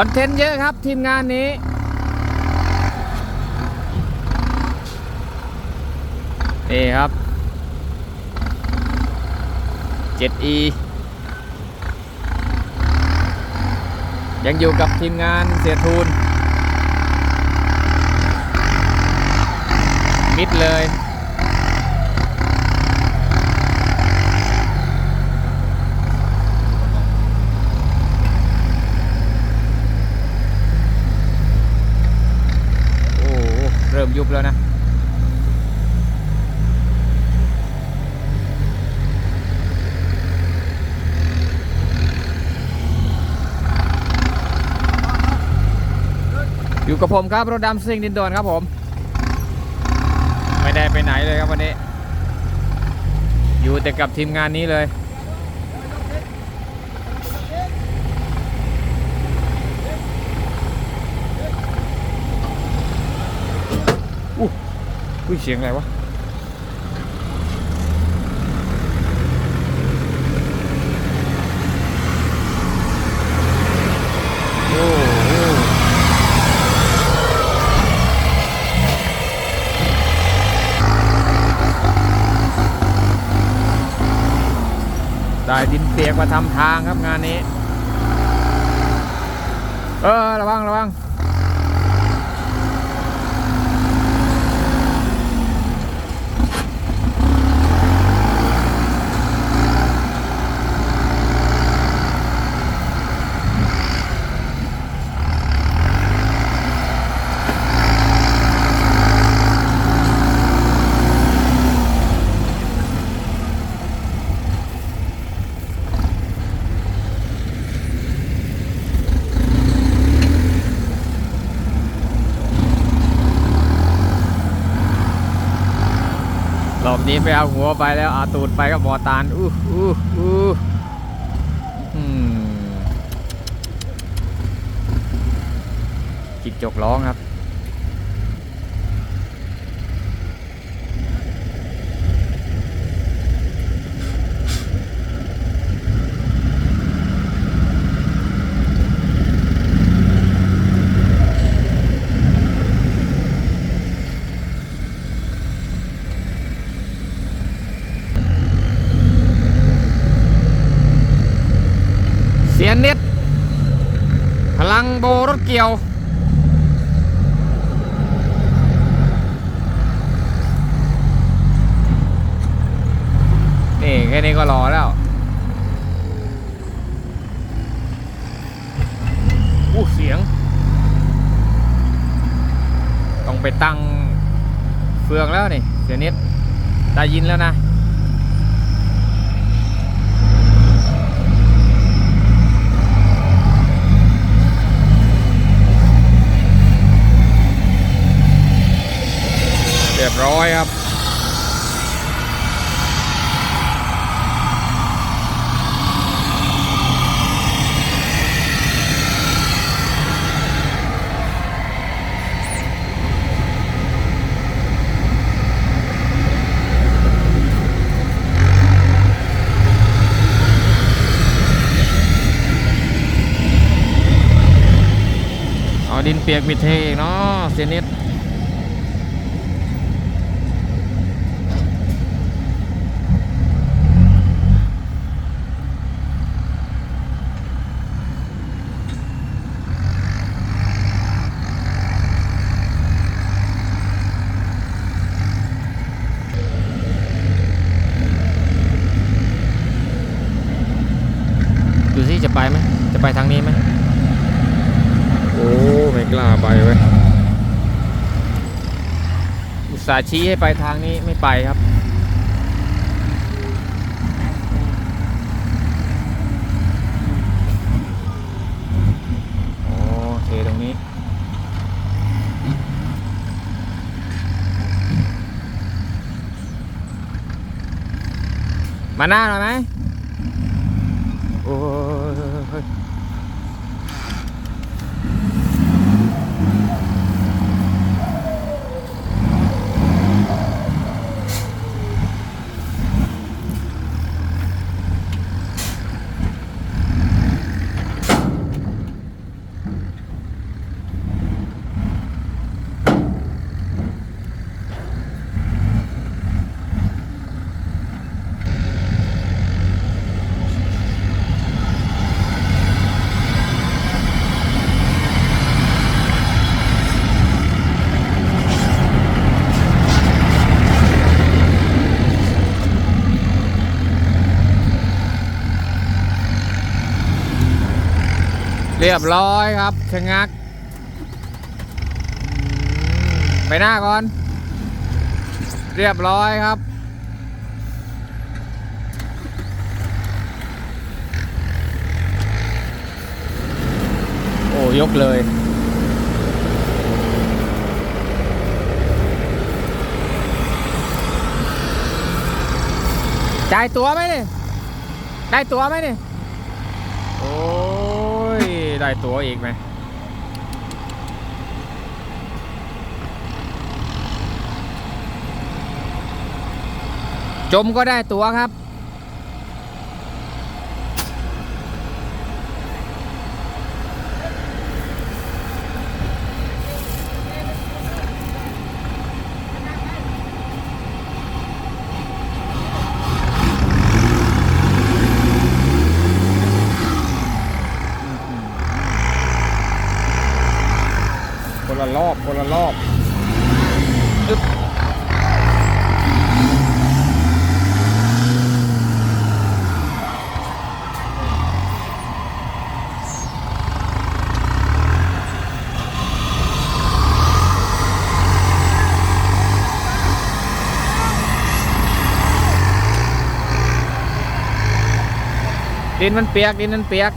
คอนเทนต์เยอะครับทีมงานนี้ นี่ครับ 7e ยังอยู่กับทีมงานเสียทูนมิดเลย โอ้โหเริ่มยุ บแล้วนะอยู่กับผมครับรถดำซิ่งดินโดนครับผม ไม่ได้ไปไหนเลยครับวันนี้ อยู่แต่กับทีมงานนี้เลย อุ้ยเสียงอะไรวะได้ดินเปียกมาทำทางครับงานนี้ เออ ระวัง ระวัง ไปเอาหัวไปแล้วเอาตูดไปกับหมอตานอู้อู้อู้อืมจิบจกร้องครับ เสียเน็ต พลังโบรถ เกี่ยว นี่แค่นี้ก็รอแล้วอู้เสียง ต้องไปตั้งเฟืองแล้วนี่ เสียน็ตได้ยินแล้วนะ เรียบร้อยครับเอดินเปียกมิดเทอีกเนาะเสียนิด ดูสิจะไปไหม จะไปทางนี้ไหม โอ้ ไม่กล้าไปเว้ย อุตส่า ห์ชี้ให้ไปทางนี้ไม่ไปครับ โอเคตรงนี้ มาหน้าหน่อยไหมโอ้ย เรียบร้อยครับชะงัก ไปหน้าก่อน เรียบร้อยครับ โอ้ยกเลยจ่ายตัวไหมนี่ได้ตัวไหมนี่ย ได้ตัวอีกไหมจมก็ได้ตัวครับ คนละรอบ คนละรอบอึ๊บ ดินมันเปียกดินมันเปียก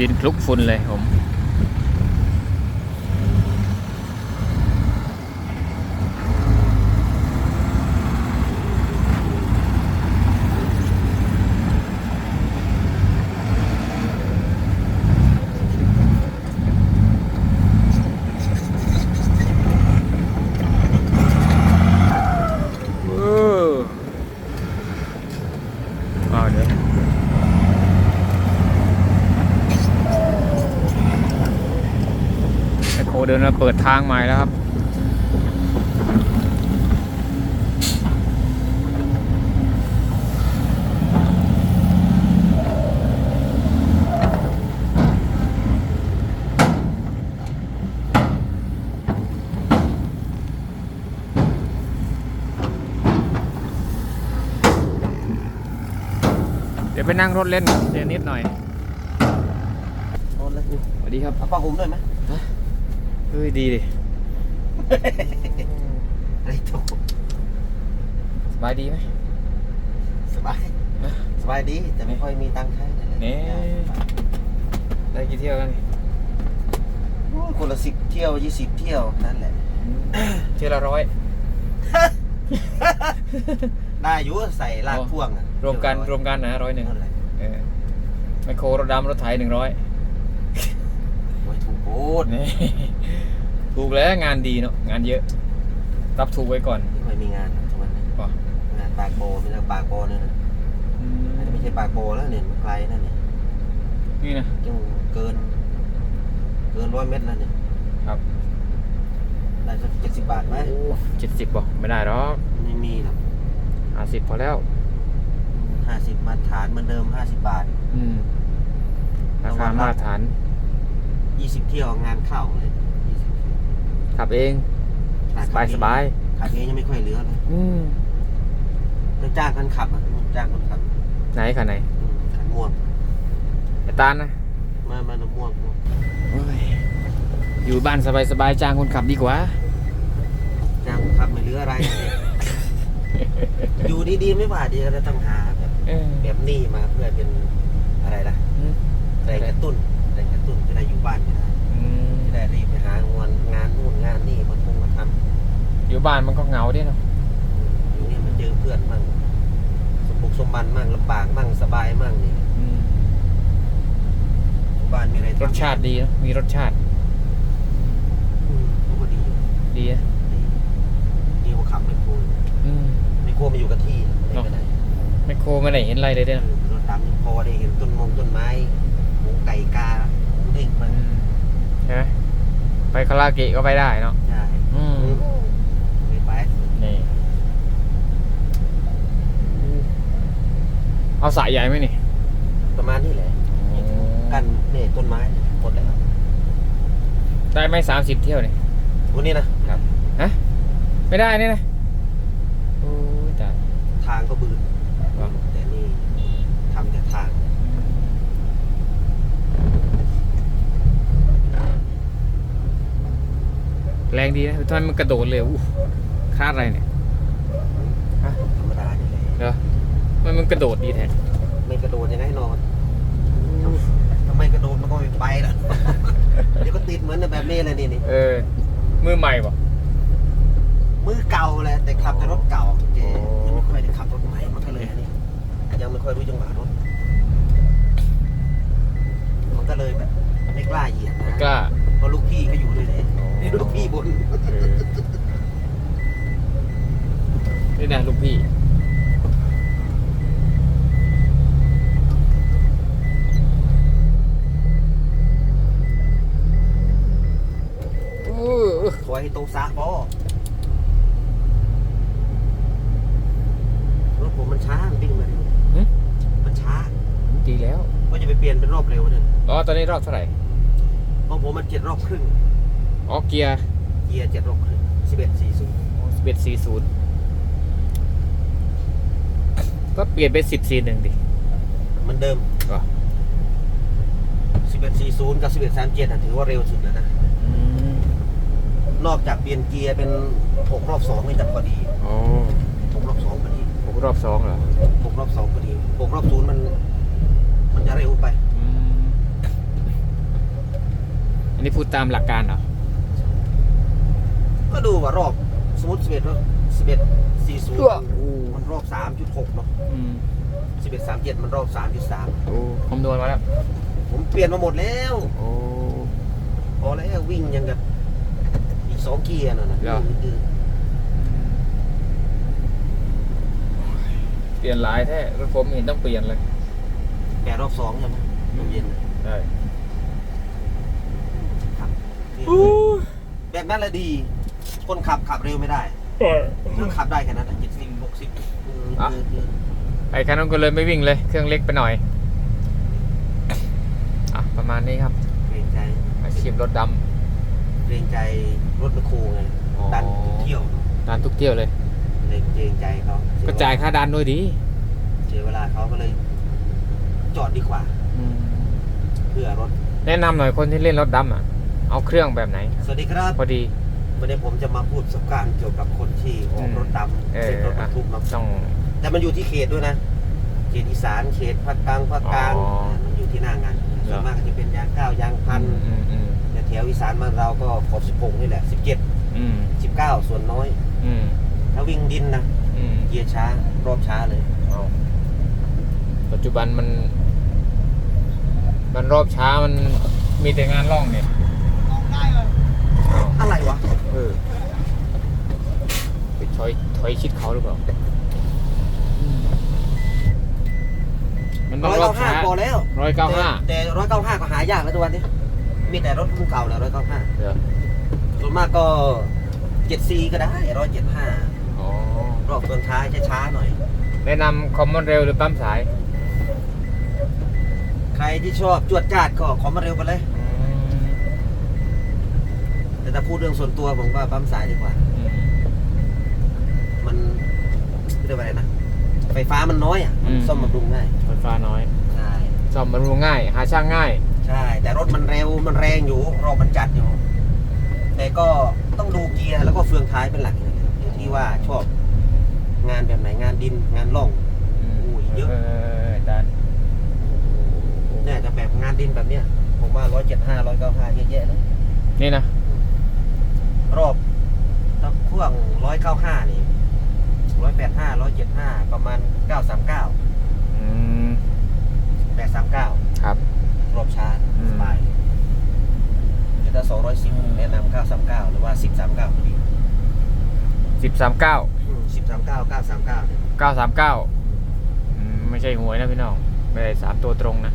ยืนคลุกฝุ่นเลยผม เออเอาเดี๋ยว แมคโคร เดินมาเปิดทางใหม่แล้วครับ เดี๋ยวไปนั่งรถเล่นเดี๋ยวนิดหน่อยโอนเลยกูสวัสดีครับ เอาผ้าห่มด้วยไหม เฮ้ยดีดิอะไรโถสบายดีไหมสบายฮะสบายดี แต่ไม่ค่อยมีตังค์ใช้นั่นแหละนี่ได้กี่เที่ยวกันนี่โอ้ยคนละสิบเที่ยวยี่สิบเที่ยวนั่นแหละ เที่ยวละร้อย ได้อยู่ใส่ลากพ่วงอะรวมกันเที่รยวมกันนะร้อยหนึ่งนั่นแหละเออไมคโครรถดำรถไถหนึ่งร้อย โอ้ยถูกโคตรนี่ ถูกแล้วงานดีเนาะงานเยอะ รับถูกไว้ก่อนไม่ค่อยมีงานอะทุกวันนี้ป่ะงานปากโบมีแต่ปากโบเนี่ยนะอันนี้ไม่ใช่ปากโบแล้วเนี่ยมันไกลนั่นเนี่ยนี่นะยังเกิน เกินร้อยเมตรแล้วเนี่ยครับได้สักเจ็ดสิบบาทไหมเจ็ดสิบป่ะไม่ได้หรอกไม่มีหรอกห้าสิบพอแล้วห้าสิบมาตรฐานเหมือนเดิมห้าสิบบาท อืมราคามาตรฐานยี่สิบเที่ยวงานเข้าเลย20 ขับเองสบายสบายขับเองยังไม่ค่อยเหลือเลยอืมแล้วจ้างคนขับอะจ้างคนขับ ไหนคันไหนอืมขันม่วงไอ้ตาลนะมามาน้ำม่วงม่วงโอ้ยอยู่บ้านสบายสบายๆจ้างคนขับดีกว่า จ้างคนขับไม่เหลืออะไรเลยอยู่ดีๆไม่ว่าดีก็ต้องหาแบบเออแบบนี้มาเพื่อเป็นอะไรนะอืมแรงกระตุ้นแรงกระตุ้นจะได้อยู่บ้านจะได้ อืมจะได้รีบไปหางานงานนู่นงานนี่มันคงมาทำอยู่บ้านมันก็เหงาดิเนาะอยู่นี่มันเจอเพื่อนมั่งสมบุกสมบันมั่งลำบากมั่งสบายมั่งนี่อืมอยู่บ้านมีอะไรทำรสชาติดีนะมีรสชาติอืมมันก็ดีอยู่ดีนะดีดีกว่าขับไมโครอืม ไมโครมาอยู่กับที่ไม่ไปไหนแมคโครไม่ได้เห็นอะไรเลยเด้อรถดำยังพอได้เห็นต้นมงต้นไม้หมูไก่กาหมูเด้งมันอืมใช่ไหม ไปคาราโอเกะก็ไปได้เนาะใช่อืมไม่ไปนี่เอาสายใหญ่ไหมนี่ประมาณนี้แหละ กันเนี่ยต้นไม้หมดแล้วได้ไหมสามสิบเที่ยวนี่วันนี้นะฮะไม่ได้นี่นะโอ้ยตายทางก็บืน ว่ะ แต่นี่ทำแต่ทาง แรงดีนะทำไมมันกระโดดเร็วคาดอะไรเนี่ยฮะธรรมดานี่แหละเหรอทำไมันมันกระโดดดีแท้ไม่กระโดดยังไงนอนทำไมกระโดดมันก็ไม่ไปล่ะ เดี๋ยวก็ติดเหมือนแบบนี้เลยนี่นี่เออ มือใหม่ป่ะมือเก่าแหละแต่ขับแต่รถเก่าเจโอ้ยังไม่ค่อยได้ขับรถใหม่มันก็เลยอันนี้ยังไม่ค่อยรู้จังหวะรถมันก็เลยแบบไม่กล้าเหยียบนะกล้า เพราะลูกพี่เขาอยู่ด้วยเลยอ๋อนี่ลูกพี่บนเออนี่นะลูกพี่อู้ถอยให้ตรงสระบอรถผมมันช้ามันวิ่งมาเร็วหึ มันช้าดีแล้ว ก็จะไปเปลี่ยนเป็นรอบเร็วเนี่ยอ๋อ ตอนนี้รอบเท่าไหร่ ของผมมันเจ็ดรอบครึ่ง อ๋อเกียร์เกียร์เจ็ดรอบครึ่งสิบเอ็ดสี่ศูนย์สิบเอ็ดสี่ศูนย์ก็เปลี่ยนเป็นสิบสี่หนึ่งดิเหมือนเดิมอ๋อสิบเอ็ดสี่ศูนย์กับสิบเอ็ดสามเจ็ดถือว่าเร็วสุดแล้วนะอืมนอกจากเปลี่ยนเกียร์เป็นหกรอบสองนี่จะพอดีอ๋อหกรอบสองพอดีผมรอบสองเหรอหกรอบสองพอดีหกรอบศูนย์มัน มันจะเร็วไป อืม อันนี้พูดตามหลักการเหรอ ก็ดูว่ารอบสมมติสิบเอ็ดสิบเอ็ดสี่ศูนย์อู้มันรอบสามจุดหกเนาะอืมสิบเอ็ดสามเจ็ดมันรอบสามจุดสามโอ้คำนวณมาแล้ว ผมเปลี่ยนมาหมดแล้วโอ้ พอแล้ววิ่งยังกับอีกสองเกียร์น่ะนะเหรอดื้อเปลี่ยนหลายแท้รถผมเห็นต้องเปลี่ยนเลยๆแปดรอบสองใช่ไหมลมเย็นใช่ครับ แบบนั้นแหละดี คนขับขับเร็วไม่ได้คือขับได้แค่นั้นเจ็ดสิบหกสิบไอ้คันนั้นก็เลยไม่วิ่งเลย เครื่องเล็กไปหน่อยอะประมาณนี้ครับเกรงใจอาชีพรถดเกรงใจรถแมคโครไงอ๋อดันทุกเที่ยวำดันทุกเที่ยวเลยเลยเกรงใจเขาก็จ่ายค่าดันด้วยดีเสียเวลาเขาก็เลย จอดดีกว่าเพื่อรถ แนะนำหน่อยคนที่เล่นรถดำอะ เอาเครื่องแบบไหน สวัสดีครับพอดี วันนี้ผมจะมาพูดประสบการณ์เกี่ยวกับคนที่ออกรถดำเอเส้อนรถบรอะรทุกเนาะต้อง แต่มันอยู่ที่เขตด้วยนะ เขตอีสานเขตภาคกลางภาคกลางอ๋อมันอยู่ที่หน้างานส่วนเหรอมากก็จะเป็นยางเก้ายางพันอืมอืมแต่แถวอีสานมานเราก็ขอบสิบหกนี่แหละสิบเจ็ดอืมสิบเก้าส่วนน้อย อืมถ้าวิ่งดินนะอืมเกียร์ช้ารอบช้าเลย เอาปัจจุบันมัน มันรอบช้ามันมีแต่งานล่องเนี่ยเอาอะไรวะ เออไปถอยถอยชิดเขาหรือเปล่าอืมมันต้ร้อองยรอเก้าบห้าช้าพอแล้วร้อยเก้าห้าแต่ร้อยเก้าห้าก็หายากแล้วทุกวันนี้ มีแต่รถรุ่นเก่าแหละร้อยเก้าห้าเดี๋ยวส่วนมากก็เจ็ดซีก็ได้ร้อยเจ็ดห้าอ๋อ รอบเมืองท้ายช้าๆหน่อย แนะนำคอมมอนเร็วหรือปั๊มสาย ใครที่ชอบจวดจ้าดก็ขอมาเร็วกันเลยอืม แต่แต่ถ้าพูดเรื่องส่วนตัวผมก็ปั๊มสายดีกว่าอืมมันเรียกว่าอะไรนะ ไฟฟ้ามันน้อยอะอืม ซ่อมบำรุงง่าย ไฟฟ้าน้อยใช่ ซ่อมบำรุงง่าย หาช่างง่าย ใช่ แต่รถมันเร็ว มันแรงอยู่ รอบมันจัดอยู่ แต่ก็ต้องดูเกียร์แล้วก็เฟืองท้ายเป็นหลักนะครับอยู่ที่ว่าชอบงานแบบไหนงานดินงานล่องอืมโอ้ยเยอะ เอออาจารย์เนี่ยจะแบบงานดินแบบเนี้ย ผมว่าร้อยเจ็ดห้าร้อยเก้าห้าเยอะแยะเลยนี่นะ รอบถ้าพ่วงร้อยเก้าห้านี่ร้อยแปดห้าร้อยเจ็ดห้าประมาณเก้าสามเก้าอืม แปดสามเก้าครับ รอบช้าอืม สบายเดี๋ยวถ้าสองร้อยสิบแนะนำเก้าสามเก้าหรือว่าสิบสามเก้าพอดีสิบสามเก้าสิบสามเก้าเก้าสามเก้าเก้าสามเก้าไม่ใช่หวยนะพี่น้อง ไม่ได้สามตัวตรงนะ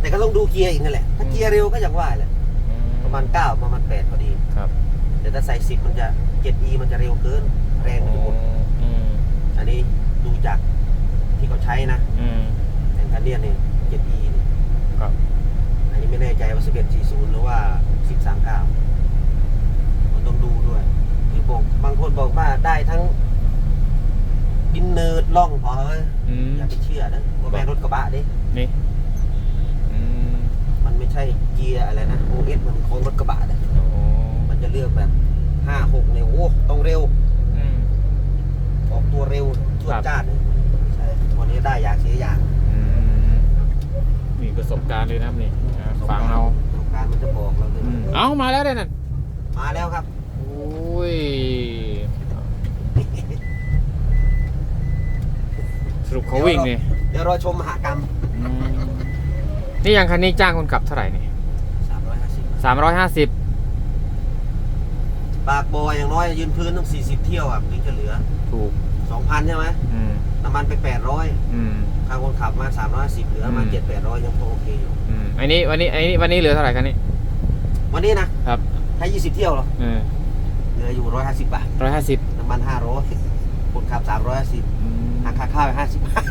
แต่ก็ต้องดูเกียร์อีกนั่นแหละ ถ้าเกียร์เร็วก็อย่างว่าแหละอื ประมาณเก้าประมาณแปดพอดี ครับแต่ถ้าใส่สิบมันจะเจ็ดอีมันจะเร็วเกิน แรงมันจะหมดอืมอันนี้ดูจากที่เขาใช้นะอืมแต่คันเนี้ยนี่เจ็ดอีนี่ครับอันนี้ไม่แน่ใจว่าสิบเอ็ดสี่ศูนย์หรือว่าสิบสามเก้ามันต้องดูด้วยที่บอกบางคนบอกว่าได้ทั้งดินเนิร์ดล่องพอเฮ้ยอืมอย่าไปเชื่อนะว่าแม่งรถกระบะดินี่อืมมันไม่ ใช่เกียร์อะไรนะโอเอสมันของรถกระบะนะโอ้มันจะเลือกแบบห้าหกเนี่ยโอ้ต้องเร็ว อืม ออกตัวเร็วชวดครับ จ้าดเลยใช่วันนี้ได้อยากเสียอย่างอืมมีประสบการณ์เลยนะครับนี่อ่าฟังเอาประสบการณ์มันจะบอกเราเลยอืมเอามาแล้วเด้นั่นมาแล้วครับ โอ้ยสรุปเขาวิ่งนี่เดี๋ยวรอชมมหากรรมอืม นี่ยังคันนี้จ้างคนขับเท่าไหร่นี่350สามร้อยห้าสิบปากบอยอย่างน้อยยืนพื้นต้อง40เที่ยวอะถึงจะเหลือถูก2,000ใช่ไหมอืมน้ำมันไป800อืมค่าคนขับมา350เหลือมาอืม7 800ยังพอโอเคอยู่อืมอันนี้วันนี้อันนี้วันนี้เหลือเท่าไหร่คันนี้ วันนี้นะครับถ้า20เที่ยวเหรอเออเหลืออยู่150บาทร้อยห้าสิบน้ำมัน500คนขับ350หักค่าข้าวไป50บาท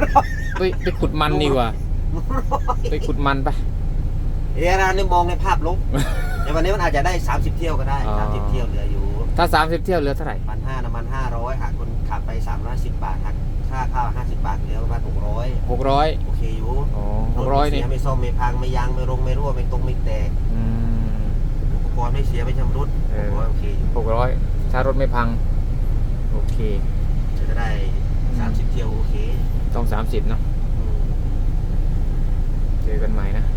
ไปไปขุดมันดีกว่า ไปขุดมันไปเดี๋ยวเราเนี่ยมองในภาพลบในวันนี้มันอาจจะได้ 30 เที่ยวก็ได้อ๋อ30 เที่ยวเหลืออยู่ ถ้าสามสิบเที่ยวเหลือเท่าไหร่พันห้าน้ำมัน500หักคนขับไป310บาทหักค่าข้าว50บาทเหลือประมาณ600หกร้อยโอเคอยู่อ๋อหกร้อยถไม่นี่เสียไม่ซ่อมไม่พังไม่ยางไม่รงไม่รั่วไม่ตรงไม่แตกอืมอุปกรณ์ไม่เสียไม่ชำรุดเออผมว่าโอเคอยู่หกร้อยถ้ารถไม่พัง โอเคจะได้สามสิบเที่ยวโอเค ต้องสามสิบเนาะอืม เจอกันใหม่นะ